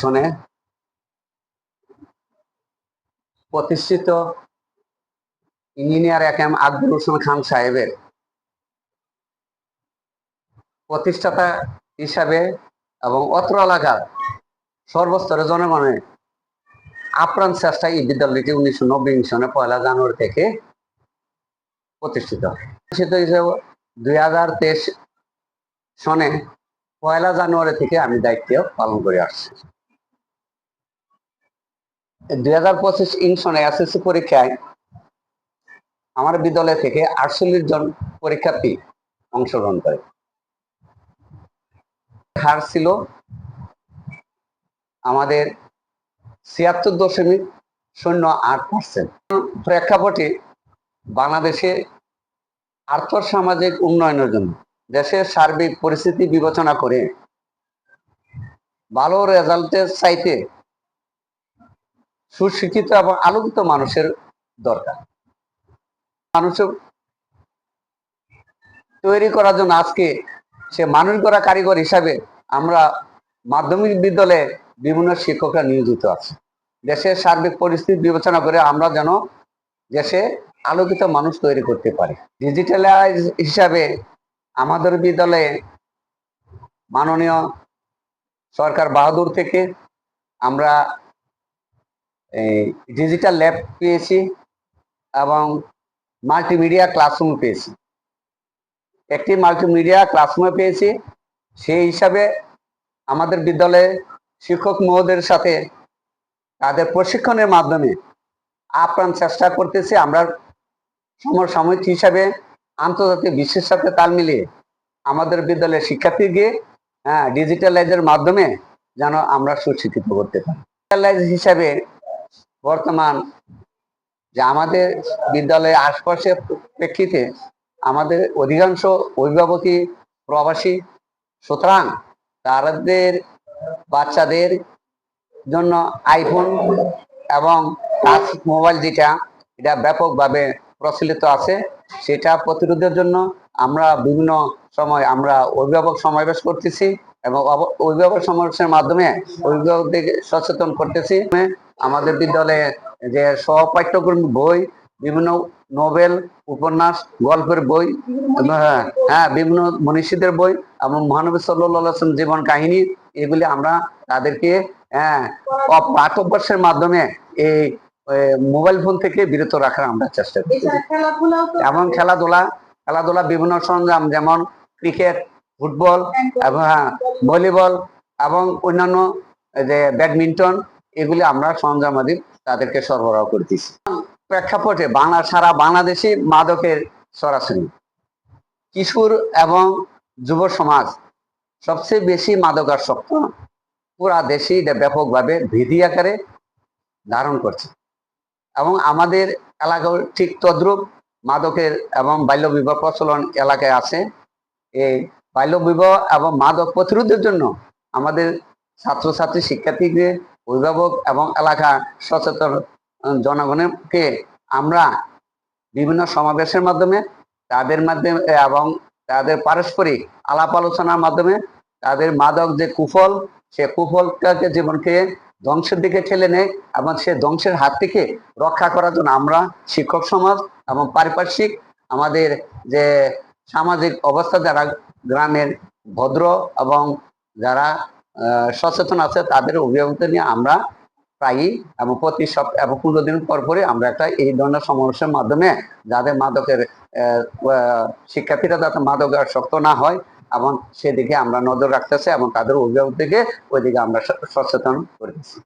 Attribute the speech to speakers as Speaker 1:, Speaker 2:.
Speaker 1: সনে প্রতিষ্ঠিত ইঞ্জিনিয়ার এক এম আকবর হোসেন খান সাহেবের প্রতিষ্ঠাতা হিসাবে এবং অত্র এলাকার সর্বস্তরের জনগণের আপ্রাণ চেষ্টায় এই বিদ্যালয়টি উনিশশো নব্বই সনে পয়লা জানুয়ারি থেকে প্রতিষ্ঠিত। প্রতিষ্ঠিত হিসেবে দুই হাজার তেইশ সনে পয়লা জানুয়ারি থেকে আমি দায়িত্ব পালন করে আসছি। দুই হাজার পঁচিশ ইং সনে এসএসসি পরীক্ষায় আমার বিদ্যালয় থেকে আটচল্লিশ জন পরীক্ষার্থী অংশগ্রহণ করে। হার ছিল আমাদের ছিয়াত্তর দশমিক শূন্য আট পার্সেন্ট প্রেক্ষাপটে বাংলাদেশে আর্থ সামাজিক উন্নয়নের জন্য দেশের সার্বিক পরিস্থিতি বিবেচনা করে ভালো রেজাল্টের চাইতে সুশিক্ষিত এবং আলোকিত মানুষের দরকার। মানুষের তৈরি করার জন্য আজকে সে মানুষ গড়া কারিগর হিসাবে আমরা মাধ্যমিক বিদ্যালয়ে বিভিন্ন শিক্ষকরা নিয়োজিত আছে। দেশের সার্বিক পরিস্থিতি বিবেচনা করে আমরা যেন দেশে আলোকিত মানুষ তৈরি করতে পারি। ডিজিটালাইজ হিসাবে আমাদের বিদ্যালয়ে মাননীয় সরকার বাহাদুর থেকে আমরা ডিজিটাল ল্যাব পেয়েছি এবং মাল্টিমিডিয়া ক্লাসরুম পেয়েছি। একটি মাল্টিমিডিয়া ক্লাসরুমে পেয়েছি। সেই হিসাবে আমাদের বিদ্যালয়ে শিক্ষক মহোদয়ের সাথে তাদের প্রশিক্ষণের মাধ্যমে আপ্রাণ চেষ্টা করতেছি। আমরা সমসাময়িক হিসাবে আন্তর্জাতিক বিশ্বের সাথে তাল মিলিয়ে আমাদের বিদ্যালয়ের শিক্ষার্থীকে হ্যাঁ ডিজিটালাইজের মাধ্যমে যেন আমরা সুশিক্ষিত করতে পারি। ডিজিটালাইজ হিসাবে বর্তমান যে আমাদের বিদ্যালয়ের আশপাশের প্রেক্ষিতে আমাদের অধিকাংশ অভিভাবকই প্রবাসী, সুতরাং তাদের বাচ্চাদের জন্য আইফোন এবং মোবাইল যেটা, এটা ব্যাপকভাবে প্রচলিত আছে। সেটা প্রতিরোধের জন্য আমরা বিভিন্ন সময় আমরা অভিভাবক সমাবেশ করতেছি এবং অভিভাবক সমাবেশের মাধ্যমে অভিভাবকদের সচেতন করতেছি। আমাদের বিদ্যালয়ে যে সহপাঠ্যক্রম বই বিভিন্ন নোবেল উপন্যাস গল্পের বই হ্যাঁ, হ্যাঁ বিভিন্ন মনীষীদের বই এবং মহানবী সাল্লাহ জীবন কাহিনী এগুলি আমরা তাদেরকে হ্যাঁ অ- পাঠ অভ্যাসের মাধ্যমে এই মোবাইল ফোন থেকে বিরত রাখার আমরা চেষ্টা করি এবং খেলাধুলা খেলাধুলা বিভিন্ন সরঞ্জাম যেমন ক্রিকেট ফুটবল এবং হ্যাঁ ভলিবল। এবং অন্যান্য যে ব্যাডমিন্টন এগুলি আমরা সরঞ্জামাদি তাদেরকে সরবরাহ করতেছি। প্রেক্ষাপটে বাংলা সারা বাংলাদেশি মাদকের সরাসরি। কিশোর এবং যুব সমাজ সবচেয়ে বেশি মাদকাসক্ত পুরা দেশে এটা ব্যাপকভাবে ভীতি আকারে ধারণ করছে। এবং আমাদের এলাকাও ঠিক তদ্রুপ মাদকের এবং বাল্য বিবাহ প্রচলন এলাকায় আছে। এই বাল্য বিবাহ এবং মাদক প্রতিরোধের জন্য আমাদের ছাত্রছাত্রী শিক্ষার্থীদের অভিভাবক এবং এলাকা সচেতন জনগণকে আমরা বিভিন্ন সমাবেশের মাধ্যমে তাদের মাধ্যমে এবং তাদের পারস্পরিক আলাপ আলোচনার মাধ্যমে তাদের মাদক যে কুফল, সে কুফলটাকে জীবনকে ধ্বংসের দিকে ঠেলে নেয় এবং সে ধ্বংসের হাত থেকে রক্ষা করার জন্য আমরা শিক্ষক সমাজ এবং পারিপার্শ্বিক আমাদের যে সামাজিক অবস্থা যারা গ্রামের ভদ্র এবং যারা সচেতন আছে তাদের অভিভাবকদের নিয়ে আমরা প্রায়ই এবং প্রতি সপ্তাহ এবং পনেরো দিন পর পরে আমরা একটা এই ধরনের সমাবেশের মাধ্যমে যাদের মাদকের শিক্ষার্থীরা যাতে মাদকের শক্ত না হয় এবং সেদিকে আমরা নজর রাখতেছি এবং তাদের অভিভাবকদেরকে ওইদিকে আমরা সচেতন করতেছি